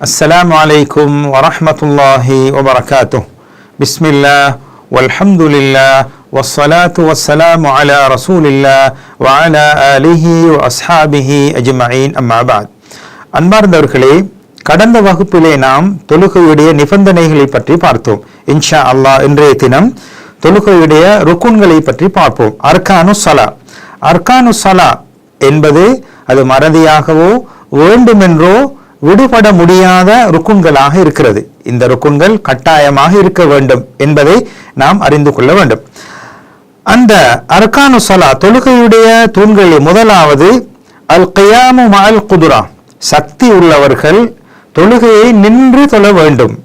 السلام عليكم ورحمة الله وبركاته بسم الله والحمد لله والصلاة والسلام على رسول الله وعلى آله وأصحابه أجمعين أما بعد அன்பார்ந்தவர்களே கடந்த வகுப்பிலே நாம் தொழுகையுடைய நிபந்தனைகளை பற்றி பார்த்தோம் இன்ஷா அல்லாஹ் இன்றைய தினம் தொழுகையுடைய ருக்குன்களை பற்றி பார்ப்போம் அர்கானு சலா அர்கானு சலா என்பது அது மறதியாகவோ வேண்டுமென்றோ விடுபட முடியாத ருக்குன்களாக இருக்கிறது. இந்த ருக்குன்கள் கட்டாயமாக இருக்க வேண்டும் என்பதை நாம் அறிந்து கொள்ள வேண்டும். அந்த அர்கானு சலா தொழுகையுடைய தூண்களில் முதலாவது அல் கயாமு மல் குதுரா சக்தி உள்ளவர்கள் தொழுகையை நின்று தொழ வேண்டும்.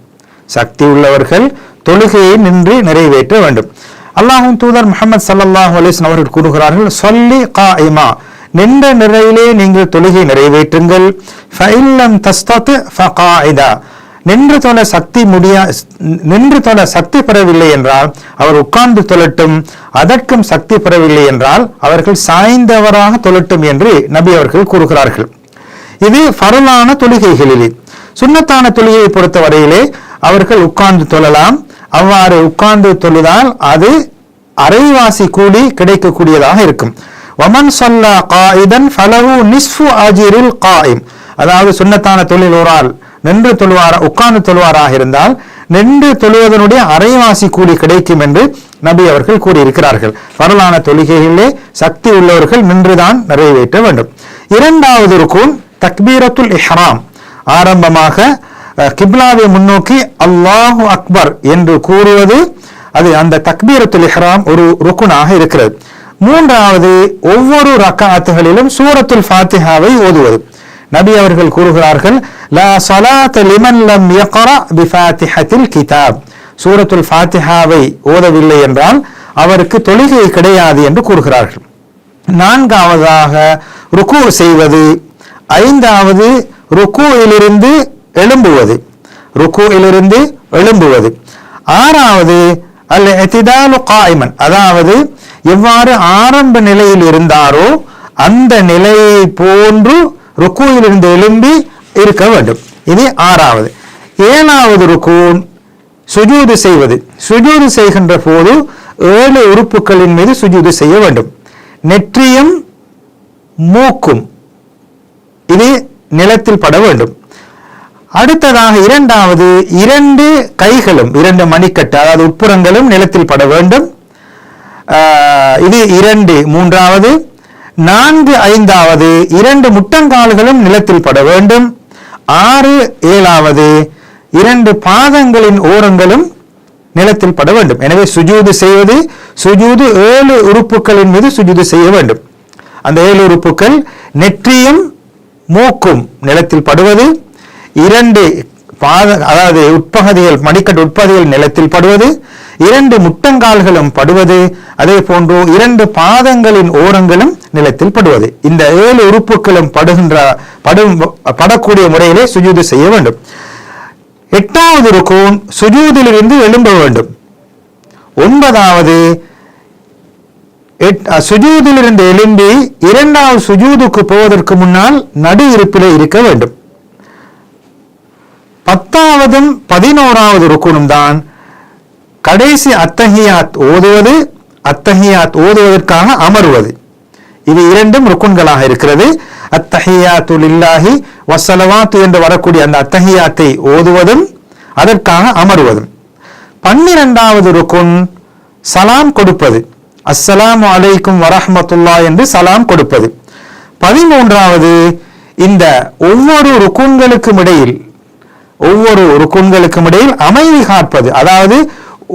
சக்தி உள்ளவர்கள் தொழுகையை நின்று நிறைவேற்ற வேண்டும். அல்லாஹும் தூதர் முகமது சல்லாஹ் அலிஸ்லாம் அவர்கள் கூறுகிறார்கள் சொல்லி காயிமா. நின்ற நிலையிலே நீங்கள் தொழுகை நிறைவேற்றுங்கள். ஃபைல்லம் தஸ்தத் ஃபகாயிதா. நின்று தொழ சக்தி முடியா நின்று தொழ சக்தி பெறவில்லை என்றால் அவர் உட்கார்ந்து தொழட்டும். அதற்கும் சக்தி பெறவில்லை என்றால் அவர்கள் சாய்ந்தவராக தொழட்டும் என்று நபி அவர்கள் கூறுகிறார்கள். இது பரலான தொழுகைகளிலே. சுண்ணத்தான தொழுகையை பொறுத்தவரையிலே அவர்கள் உட்கார்ந்து தொழலாம். அவ்வாறு உட்கார்ந்து தொழுதால் அது அரைவாசி கூலி கிடைக்கக்கூடியதாக இருக்கும். வமன் சொல்லா காயிதன் ஃபலவு நிஸ்ஃபு ஆஜிரில் காயிம் அதாவது சுண்ணத்தான தொழில் ஒரு ஆள் நின்று தொழுவார உட்கார்ந்து தொழுவாராக இருந்தால் நின்று தொழுவதனுடைய அரைவாசி கூலி கிடைக்கும் என்று நபி அவர்கள் கூறியிருக்கிறார்கள். வரலான தொழுகைகளிலே சக்தி உள்ளவர்கள் நின்றுதான் நிறைவேற்ற வேண்டும். இரண்டாவது இருக்கும் தக்பீரத்துல் இஹ்ராம். ஆரம்பமாக கிப்லாவை முன்னோக்கி அல்லாஹு அக்பர் என்று கூறுவது அது அந்த தக்பீரத்துல் இஹ்ராம் ஒரு ருக்குனாக இருக்கிறது. மூன்றாவது ஒவ்வொரு ரக்காத்துகளிலும் சூரத்துல் ஃபாத்திஹாவை ஓதுவது. நபி அவர்கள் கூறுகிறார்கள் லா சலாத் லிமன் லம் யக்ரா பிஃபாத்திஹத்தில் கிதாப். சூரத்துல் ஃபாத்திஹாவை ஓதவில்லை என்றால் அவருக்கு தொழுகை கிடையாது என்று கூறுகிறார்கள். நான்காவதாக ருக்கு செய்வது ஐந்தாவது ருக்குவிலிருந்து எழும்புவது. ருக்குவிலிருந்து எழும்புவது. ஆறாவது அல்ல எத்திதாலு காய்மன். அதாவது எவ்வாறு ஆரம்ப நிலையில் இருந்தாரோ அந்த நிலையை போன்று ருக்குவிலிருந்து எழும்பி இருக்க வேண்டும். இது ஆறாவது. ஏழாவது ருக்கூன் சுஜூது செய்வது. சுஜூது செய்கின்ற போது ஏழு உறுப்புகளின் மீது சுஜூது செய்ய வேண்டும். நெற்றியும் மூக்கும் இது நிலத்தில் பட வேண்டும். அடுத்ததாக இரண்டாவது இரண்டு கைகளும் இரண்டு மணிக்கட்டு அதாவது உட்புறங்களும் நிலத்தில் பட வேண்டும். இது இரண்டு. மூன்றாவது நான்கு ஐந்தாவது இரண்டு முட்டங்கால்களும் நிலத்தில் பட வேண்டும். ஆறு ஏழாவது இரண்டு பாதங்களின் ஓரங்களும் நிலத்தில் பட வேண்டும். எனவே சுஜூது செய்வது சுஜூது ஏழு உறுப்புகளின் மீது சுஜூது செய்ய வேண்டும். அந்த ஏழு உறுப்புகள் நெற்றியும் மூக்கும் நிலத்தில் படுவது இரண்டு பாத அதாவது உட்பகுதிகள் மடிக்கட்டு உட்பகுதிகள் நிலத்தில் படுவது இரண்டு முட்டங்கால்களும் படுவது அதே போன்று இரண்டு பாதங்களின் ஓரங்களும் நிலத்தில் படுவது. இந்த ஏழு உறுப்புகளும் படுகின்ற படும் படக்கூடிய முறையிலே சுஜூது செய்ய வேண்டும். எட்டாவது இருக்கும் சுஜூதிலிருந்து எழும்ப வேண்டும். ஒன்பதாவது சுஜூதிலிருந்து எழும்பி இரண்டாவது சுஜூதுக்கு போவதற்கு முன்னால் நடு இருப்பிலே இருக்க வேண்டும். பத்தாவதும் பதினோராவது ருக்குனும் தான் கடைசி அத்தஹியாத் ஓதுவது அத்தஹியாத் ஓதுவதற்காக அமர்வது. இது இரண்டும் ருக்குன்களாக இருக்கிறது. அத்தஹியாத்து இல்லாஹி வசலவாத்து என்று வரக்கூடிய அந்த அத்தஹியாத்தை ஓதுவதும் அதற்காக அமர்வதும். பன்னிரெண்டாவது ருக்குன் சலாம் கொடுப்பது. அஸ்ஸலாம் அலைக்கும் வரஹமத்துல்லா என்று சலாம் கொடுப்பது. பதிமூன்றாவது இந்த ஒவ்வொரு ருக்குன்களுக்கும் இடையில் ஒவ்வொரு ருக்குன்களுக்கும் இடையில் அமைதி காப்பது. அதாவது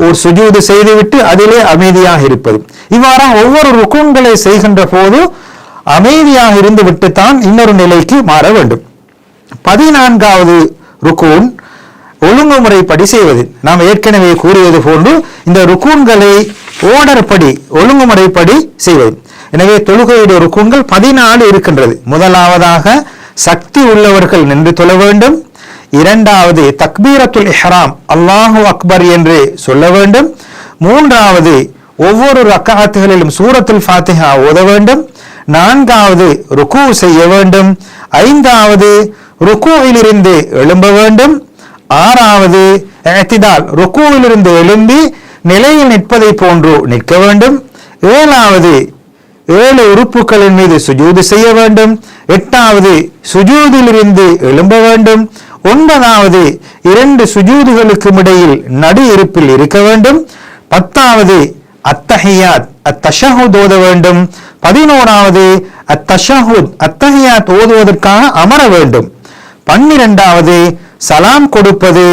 ஒரு சுஜூது செய்துவிட்டு அதிலே அமைதியாக இருப்பது. இவ்வாறாக ஒவ்வொரு ருக்குன்களை செய்கின்ற போது அமைதியாக இருந்து விட்டுத்தான் இன்னொரு நிலைக்கு மாற வேண்டும். பதினான்காவது ருக்கூன் ஒழுங்குமுறைப்படி செய்வது. நாம் ஏற்கனவே கூறியது போன்று இந்த ருக்கூன்களை ஓடர் படி ஒழுங்குமுறைப்படி செய்வது. எனவே தொழுகையுடைய ருக்கூன்கள் பதினாலு இருக்கின்றது. முதலாவதாக சக்தி உள்ளவர்கள் நின்று தொழ வேண்டும். இரண்டாவது தக்பீரத்துல் இஹ்ராம் அல்லாஹு அக்பர் என்று சொல்ல வேண்டும். மூன்றாவது ஒவ்வொரு ரக்காத்துகளிலும் சூரத்துல் ஃபாத்திஹா ஓத வேண்டும். நான்காவது ருக்கு செய்ய வேண்டும். ஐந்தாவது ருக்குவிலிருந்து எழும்ப வேண்டும். ஆறாவது எத்திதால் ருக்குவிலிருந்து எழும்பி நிலையில் நிற்பதை போன்று நிற்க வேண்டும். ஏழாவது ஏழு உறுப்புகளின் மீது சுஜூது செய்ய வேண்டும். எட்டாவது சுஜூதிலிருந்து எழும்ப வேண்டும். ஒன்பதாவது இரண்டு சுஜூதுகளுக்கும் இடையில் நடு இருப்பில் இருக்க வேண்டும். பத்தாவது அத்தஹியாத் அத்தஷஹுத் ஓத வேண்டும். பதினோராவது அத்தஷஹுத் அத்தஹியாத் ஓதுவதற்காக அமர வேண்டும். பன்னிரெண்டாவது சலாம் கொடுப்பது.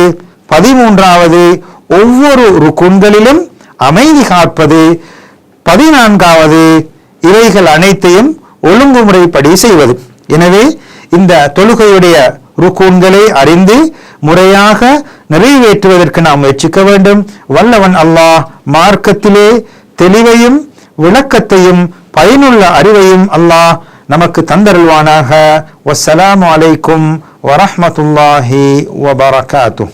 பதிமூன்றாவது ஒவ்வொரு ருக்குன்களிலும் அமைதி காப்பது. பதினான்காவது இவைகள் அனைத்தையும் ஒழுங்குமுறைப்படி செய்வது. எனவே இந்த தொழுகையுடைய ருக்கூன்களை அறிந்து முறையாக நிறைவேற்றுவதற்கு நாம் முயற்சிக்க வேண்டும். வல்லவன் அல்லாஹ் மார்க்கத்திலே தெளிவையும் விளக்கத்தையும் பயனுள்ள அறிவையும் அல்லாஹ் நமக்கு தந்தருள்வானாக. வசலாம் அலைக்கும் வரமத்துல்லாஹி வபரகாத்துஹ்.